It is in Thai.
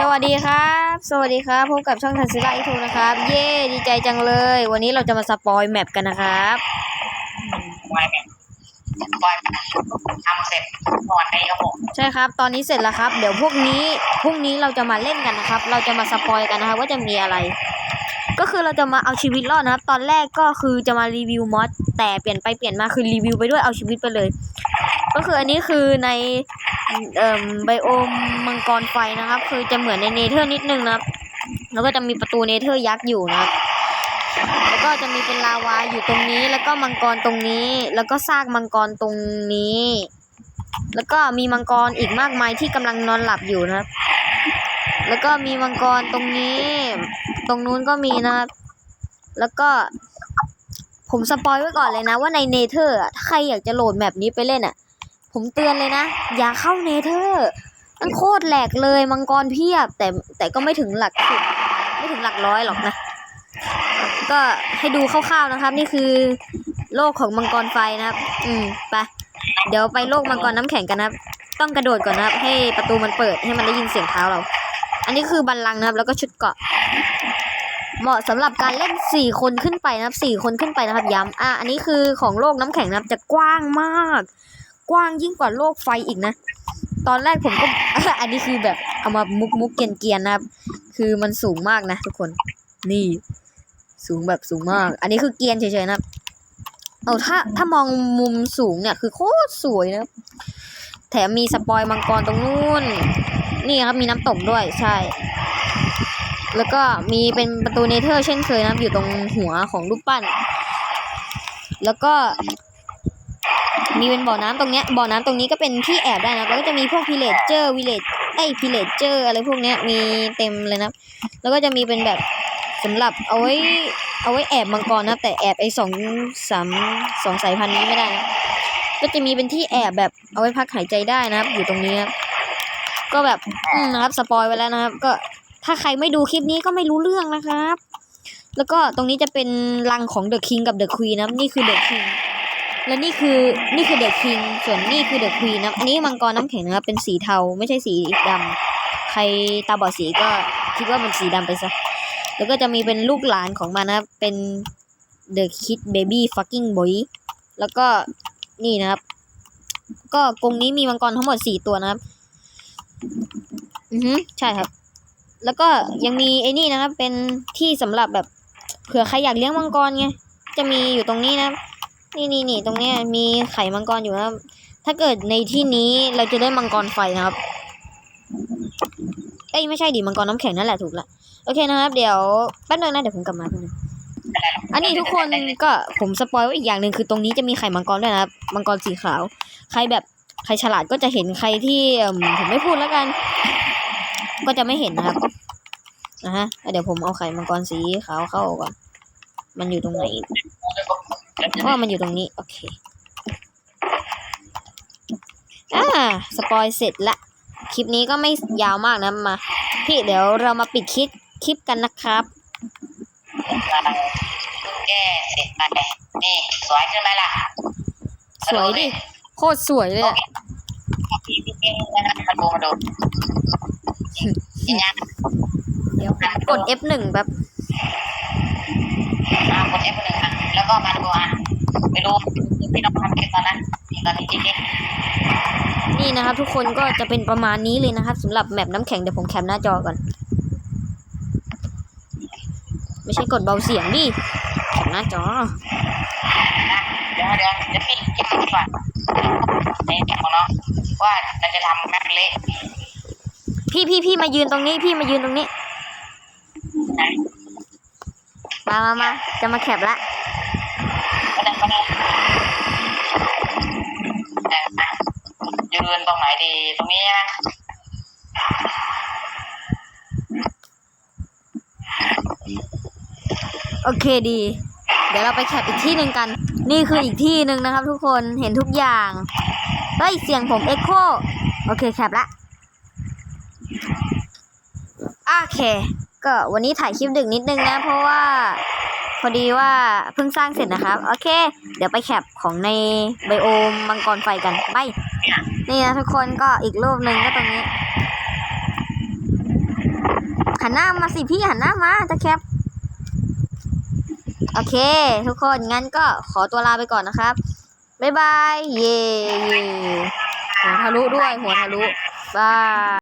สวัสดีครับ สวัสดีครับ พบกับช่องทันซิล่าอีทูนะครับ เย้ดีใจจังเลย วันนี้เราจะมาสปอยแมปกันนะครับไว้เนี่ยปล่อยทำเสร็จก่อนในครับผมใช่ครับ ตอนนี้เสร็จแล้วครับ เดี๋ยวพวกนี้พรุ่งนี้เราจะมาเล่นกันนะครับ เราจะมาสปอยกันนะครับว่าจะมีอะไร ก็คือเราจะมาเอาชีวิตรอดนะครับ ตอนแรกก็คือจะมารีวิวมอดแต่เปลี่ยนไปเปลี่ยนมาคือรีวิวไปด้วยเอาชีวิตไปเลย ก็คืออันนี้คือในเอ่อไบโอมมังกรไฟนะครับ คือจะเหมือนในเนเธอร์นิดนึงนะครับ แล้วก็จะมีประตูเนเธอร์ยักษ์อยู่นะครับ แล้วก็จะมีเป็นลาวาอยู่ตรงนี้ แล้วก็มังกรตรงนี้ แล้วก็ซากมังกรตรงนี้ แล้วก็มีมังกรอีกมากมายที่กำลังนอนหลับอยู่นะครับ แล้วก็มีมังกรตรงนี้ ตรงนู้นก็มีนะครับ แล้วก็ผมสปอยไว้ก่อนเลยนะว่าในเนเธอร์ถ้าใครอยากจะโหลดแมปนี้ไปเล่นอะ ผมเตือนเลยนะ อย่าเข้าเนเธอร์มันโคตรแหลกเลยมังกรเพียบ แต่แต่ก็ไม่ถึงหลักสิบไม่ถึงหลักร้อยหรอกนะ ก็ให้ดูคร่าวๆนะครับ นี่คือโลกของมังกรไฟนะครับ อืมไปเดี๋ยวไปโลกมังกรน้ำแข็งกันนะครับ ต้องกระโดดก่อนนะครับ ให้ประตูมันเปิดให้มันได้ยินเสียงเท้าเรา อันนี้คือบัลลังก์นะครับ แล้วก็ชุดเกาะ เหมาะสำหรับการเล่นสี่คนขึ้นไปนะครับสี่คนขึ้นไปนะครับ ย้ำอะอันนี้คือของโลกน้ำแข็งนะครับ จะกว้างมาก กว้างยิ่งกว่าโลกไฟอีกนะ ตอนแรกผมก็ อันนี้คือแบบเอามามุกมุกเกียนเกียนๆนะครับ คือมันสูงมากนะทุกคน นี่ สูงแบบสูงมาก อันนี้คือเกียนเฉยๆนะเอาถ้าถ้ามองมุมสูงเนี่ยคือโคตรสวยนะ แถมมีสปอยมังกรตรงนู้น นี่ครับมีน้ำตกด้วยใช่ แล้วก็มีเป็นประตูเนเธอร์เช่นเคยนะอยู่ตรงหัวของรูปปั้น แล้วก็ มีเป็นบ่อน้ำตรงเนี้ยบ่อน้ำตรงนี้ก็เป็นที่แอบได้นะครับแล้วก็จะมีพวกพิเลเจอร์วิเลจไอพิเลเจอร์อะไรพวกเนี้ยมีเต็มเลยนะ แล้วก็จะมีเป็นแบบสำหรับเอาไว้เอาไว้แอบมังกรนะแต่แอบไอสองสามสองสายพันธุ์นี้ไม่ได้นะก็จะมีเป็นที่แอบแบบเอาไว้พักหายใจได้นะครับ อยู่ตรงนี้ครับก็แบบอืมนะครับสปอยไว้แล้วนะครับ ก็ถ้าใครไม่ดูคลิปนี้ก็ไม่รู้เรื่องนะครับ แล้วก็ตรงนี้จะเป็นรังของเดอะคิงกับเดอะควีนนะนี่คือเดอะคิง และนี่คือนี่คือเดอะคิงส่วนนี่คือเดอะควีนนะครับอันนี้มังกรน้ำแข็งนะครับเป็นสีเทาไม่ใช่สีดำใครตาบอดสีก็คิดว่าเป็นสีดำไปซะแล้วก็จะมีเป็นลูกหลานของมันนะครับเป็น The Kid Baby Fucking Boy แล้วก็นี่นะครับ ก็กรงนี้มีมังกรทั้งหมดสี่ตัวนะครับ อือฮึใช่ครับ แล้วก็ยังมีไอ้นี่นะครับ เป็นที่สำหรับแบบเผื่อใครอยากเลี้ยงมังกรไงจะมีอยู่ตรงนี้นะครับ นี่นี่นี่ตรงนี้มีไข่มังกรอยู่นะครับ ถ้าเกิดในที่นี้เราจะได้มังกรไฟนะครับ เอ้ยไม่ใช่ดิมังกรน้ำแข็งนั่นแหละถูกละโอเคนะครับ เดี๋ยวแป๊บนึงนะเดี๋ยวผมกลับมาแป๊บนึงอันนี้ทุกคนก็ผมสปอยไว้อีกอย่างหนึ่งคือตรงนี้จะมีไข่มังกรด้วยนะครับมังกรสีขาว ใครแบบใครฉลาดก็จะเห็นใครที่ผมไม่พูดแล้วกัน ก็จะไม่เห็นนะครับนะฮะเดี๋ยวผมเอาไข่มังกรสีขาวเข้าก่อนมันอยู่ตรงไหน เพราะว่ามันอยู่ตรงนี้ โอเค อ่า สปอยเสร็จละ คลิปนี้ก็ไม่ยาวมากนะมา พี่เดี๋ยวเรามาปิดคลิปคลิปกันนะครับแกเสร็จไปนี่สวยขึ้นไหมล่ะ สวยดิ โคตรสวยเลยอะพี่พี่เก่งนะมาดูมาดูอย่างเงี้ยเดี๋ยวกด F1 แบบกด F หนึ่งอะ แล้วก็มาดูอะไปดูพี่น้องทำเก็บตอนนั้นนี่ตอนนี้จริงนี่นะครับ ทุกคนก็จะเป็นประมาณนี้เลยนะครับสำหรับแมปน้ำแข็งเดี๋ยวผมแคปหน้าจอก่อน ไม่ใช่กดเบาเสียงดิแคปหน้าจอนะเดี๋ยวเดี๋ยวเดี๋ยวพี่เก็บก่อนในแก็บของน้องว่าเราจะทำแมปเละพี่พี่พี่มายืนตรงนี้พี่มายืนตรงนี้ไหนมามามาจะมาแคปละ ก็ได้ก็ได้แต่อะยืนตรงไหนดี ตรงนี้นะโอเคดี เดี๋ยวเราไปแคปอีกที่หนึ่งกัน นี่คืออีกที่หนึ่งนะครับทุกคน เห็นทุกอย่าง เฮ้ย เสียงผมเอ็กโค โอเคแคปละโอเค ก็วันนี้ถ่ายคลิปดึกนิดนึงนะ เพราะว่า อดีว่าเพิ่งสร้างเสร็จนะครับ โอเค เดี๋ยวไปแคปของในไบโอมมังกรไฟกันไปนี่นะทุกคนก็อีกรูปหนึ่งก็ตรงนี้ หันหน้ามาสิพี่หันหน้ามาจะแคปโอเค ทุกคนงั้นก็ขอตัวลาไปก่อนนะครับ บ๊ายบาย เย่เย่หัวทะลุด้วยหัวทะลุบาย